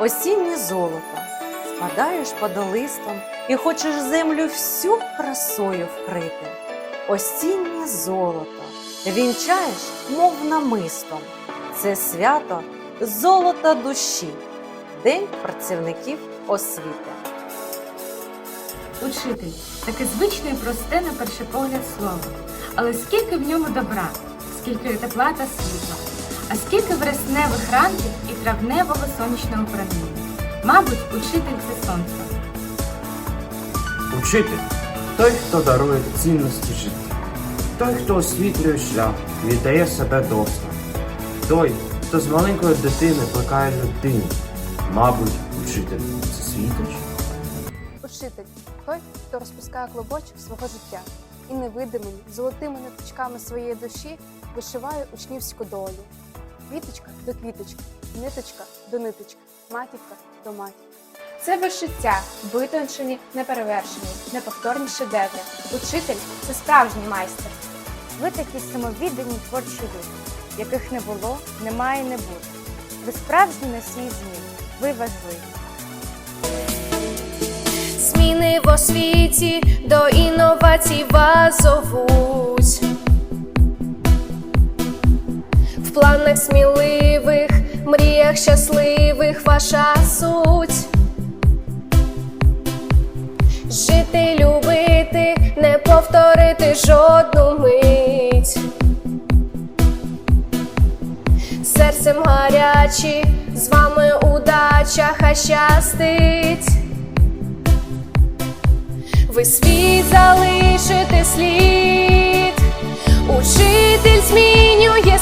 осіннє золото. Спадаєш подолистом і хочеш землю всю красою вкрити. Осіннє золото вінчаєш, мов намистом. Це свято золота душі, День працівників освіти. Учитель таке звичне і просте на перший погляд слово. Але скільки в ньому добра, скільки тепла та світла, а скільки вересневих ранків і травневого сонячного проміння. Мабуть, учитель це сонце. Учитель той, хто дарує цінності життя, той, хто освітлює шлях, віддає себе доста, той, хто з маленької дитини плекає людину. Мабуть, учитель це світоч. Учитель той, хто розпускає клубочок свого життя і невидимими золотими ниточками своєї душі вишиває учнівську долю. Квіточка до квіточки, ниточка до ниточки, матівка до матівки. Це вишиття, витончені, неперевершені, неповторні шедеври. Учитель це справжній майстер. Ви такі самовіддані творчі люди, яких не було, немає і не буде. Ви справжні носії змін. Ви важливі. Зміни в освіті до інновацій вас зовуть. В планах сміливих, мріях щасливих ваша суть. Жити, любити, не повторити жодну мить. Серцем гарячі, з вами удача хай щастить. Ви світ залишите слід, учитель змінює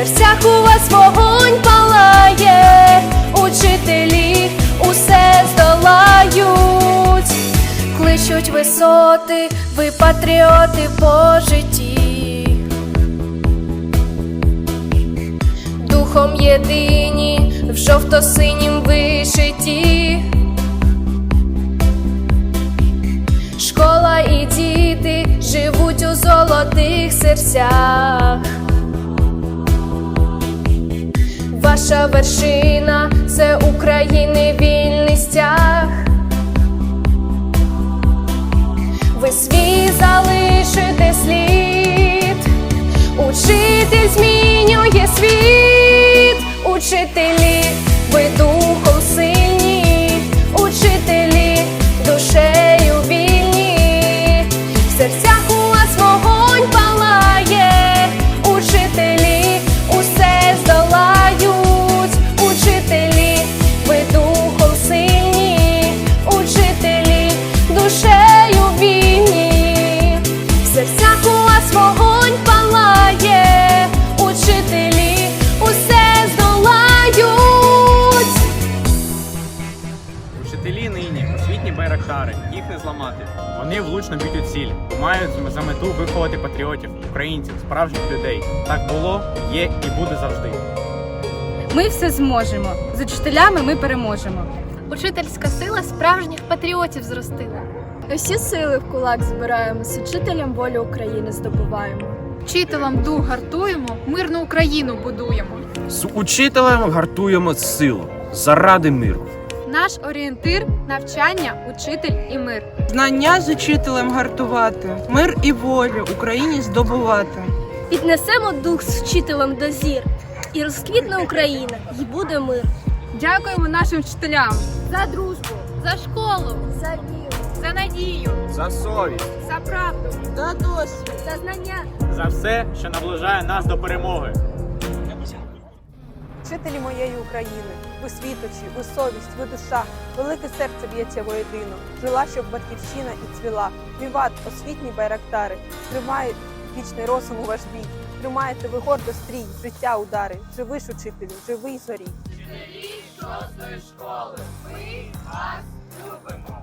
серцях у вас вогонь палає, учителі усе здолають, кличуть висоти, ви патріоти по житті. духом єдині, в жовто-синім вишиті. Школа і діти живуть у золотих серцях. Ваша вершина це України вільний стяг. Ви свій залишите слід. Учитель змінює світ, учителі, вогонь палає, учителі усе здолають. Вчителі нині освітні байрактари, їх не зламати. Вони влучно б'ють у ціль, мають за мету виховати патріотів, українців, справжніх людей. Так було, є і буде завжди. Ми все зможемо. З учителями ми переможемо. Учительська сила справжніх патріотів зростила. Усі сили в кулак збираємо, з учителем волю України здобуваємо. Вчителям дух гартуємо, мирну Україну будуємо. З учителем гартуємо силу заради миру. Наш орієнтир навчання, учитель і мир. Знання з учителем гартувати, мир і волю Україні здобувати. Піднесемо дух з вчителем до зір, і розквітне Україна, і буде мир. Дякуємо нашим вчителям. За дружбу, за школу, За віру, за надію, За совість. за правду. За досвід. за знання. За все, що наближає нас до перемоги. Вчителі моєї України, ви світочі, ви совість, ви душа, велике серце б'ється воєдино. Жила, щоб батьківщина і цвіла. Віват, освітні байрактари, тримає вічний розум у ваш бій. Тримаєте ви гордо стрій, життя удари. Живи ж, учителю, живий зорій. Школи, ми вас любимо.